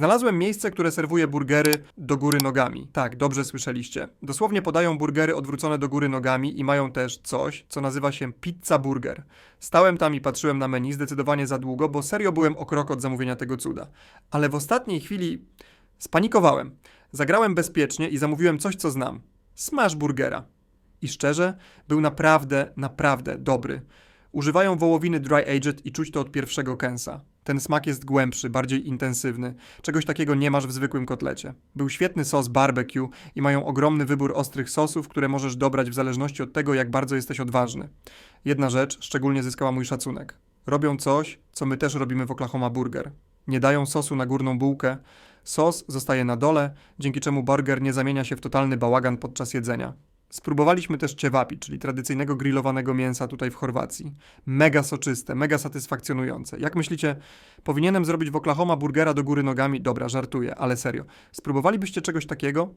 Znalazłem miejsce, które serwuje burgery do góry nogami. Tak, dobrze słyszeliście. Dosłownie podają burgery odwrócone do góry nogami i mają też coś, co nazywa się pizza burger. Stałem tam i patrzyłem na menu zdecydowanie za długo, bo serio byłem o krok od zamówienia tego cuda. Ale w ostatniej chwili spanikowałem. Zagrałem bezpiecznie i zamówiłem coś, co znam. Smash burgera. I szczerze, był naprawdę, naprawdę dobry. Używają wołowiny dry aged i czuć to od pierwszego kęsa. Ten smak jest głębszy, bardziej intensywny. Czegoś takiego nie masz w zwykłym kotlecie. Był świetny sos barbecue i mają ogromny wybór ostrych sosów, które możesz dobrać w zależności od tego, jak bardzo jesteś odważny. Jedna rzecz szczególnie zyskała mój szacunek. Robią coś, co my też robimy w Oklahoma Burger. Nie dają sosu na górną bułkę. Sos zostaje na dole, dzięki czemu burger nie zamienia się w totalny bałagan podczas jedzenia. Spróbowaliśmy też ciewapi, czyli tradycyjnego grillowanego mięsa tutaj w Chorwacji. Mega soczyste, mega satysfakcjonujące. Jak myślicie, powinienem zrobić w Oklahoma burgera do góry nogami? Dobra, żartuję, ale serio. Spróbowalibyście czegoś takiego?